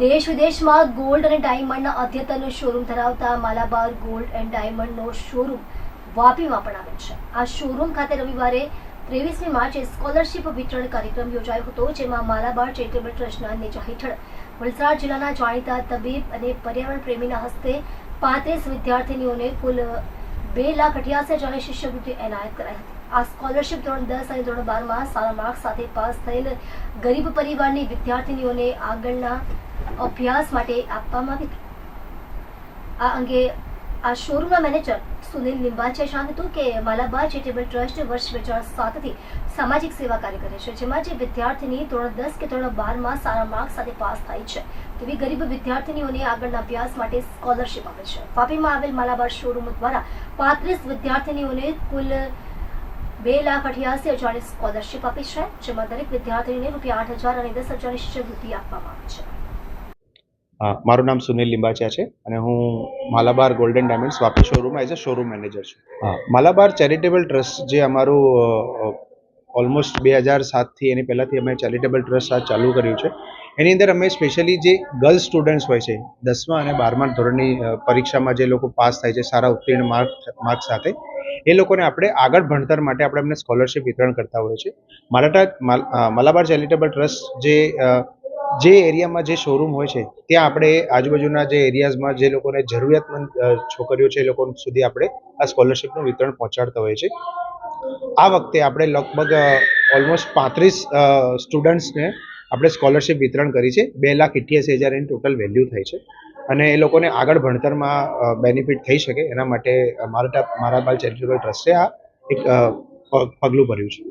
દેશ વિદેશમાં ગોલ્ડ અને ડાયમંડના અદ્યતન શોરૂમ ધરાવતા માલાબાર ગોલ્ડ એન્ડ ડાયમંડનો શોરૂમ વાપીમાં પણ આવેલ છે. આ શોરૂમ ખાતે રવિવારે ત્રેવીસમી માર્ચે સ્કોલરશિપ વિતરણ કાર્યક્રમ યોજાયો હતો, જેમાં માલાબાર ચેરિટેબલ ટ્રસ્ટના નેજા હેઠળ વલસાડ જિલ્લાના જાણીતા તબીબ અને પર્યાવરણ પ્રેમીના હસ્તે પાંત્રીસ વિદ્યાર્થીનીઓને કુલ બે લાખ અઠ્યાસી હજારની શિષ્યવૃત્તિ એનાયત કરાઈ હતી. આ સ્કોલરશિપ ધોરણ દસ અને ધોરણ બારમાં સારા માર્ક્સ સાથે પાસ થયેલ ગરીબ પરિવારની વિદ્યાર્થીનીઓને આગળના અભ્યાસ માટે આપવામાં આવી હતી. આ અંગે આ શોરૂમના મેનેજર સુનિલ લિંબાચે જણાવ્યું હતું કે માલાબાર ચેરિટેબલ ટ્રસ્ટ વર્ષ બે હજાર સાતથી સામાજિક સેવા કાર્ય કરે છે, જેમાં જે વિદ્યાર્થીની ધોરણ દસ કે ધોરણ બારમાં સારા માર્ક્સ સાથે પાસ થાય છે, તેવી ગરીબ વિદ્યાર્થીનીઓને આગળના અભ્યાસ માટે સ્કોલરશિપ આપે છે. વાપીમાં આવેલ માલાબાર શોરૂમ દ્વારા પાંત્રીસ વિદ્યાર્થીનીઓને કુલ બે લાખ અઠ્યાસી હજારની સ્કોલરશિપ આપી છે, જેમાં દરેક વિદ્યાર્થીને રૂપિયા આઠ હજાર અને દસ હજારની શિષ્યવૃત્તિ આપવામાં આવે છે. મારું નામ સુનિલ લિંબાચિયા છે અને હું Malabar golden diamonds Vapi showroom as a showroom manager છું. માલાબાર ચેરિટેબલ ટ્રસ્ટ જે અમારું ઓલમોસ્ટ બે હજાર સાતથી એની પહેલાંથી અમે ચેરિટેબલ ટ્રસ્ટ આ ચાલુ કર્યું છે. એની અંદર અમે સ્પેશિયલી જે ગર્લ્સ સ્ટુડન્ટ્સ હોય છે, દસમા અને બારમા ધોરણની પરીક્ષામાં જે લોકો પાસ થાય છે, સારા ઉત્તીર્ણ માર્ક માર્ક સાથે, એ લોકોને આપણે આગળ ભણતર માટે આપણે એમને સ્કોલરશિપ વિતરણ કરતા હોઈએ છીએ. મારાટા માલ- માલાબાર ચેરિટેબલ ટ્રસ્ટ જે જે એરિયામાં જે શોરૂમ હોય છે, ત્યાં આપણે આજુબાજુના જે એરિયાઝમાં જે લોકોને જરૂરિયાતમંદ છોકરીઓ છે એ લોકો સુધી આપણે આ સ્કોલરશિપનું વિતરણ પહોંચાડતા હોઈએ છીએ. આ વખતે આપણે લગભગ ઓલમોસ્ટ પાંત્રીસ સ્ટુડન્ટ્સને આપણે સ્કોલરશિપ વિતરણ કરી છે. બે લાખ ઇઠ્યાસી હજાર એની ટોટલ વેલ્યુ થઈ છે. અને એ લોકોને આગળ ભણતરમાં બેનિફિટ થઈ શકે. એના માટે મારા મારા બાલ ચેરિટેબલ ટ્રસ્ટે આ એક પગલું ભર્યું છે.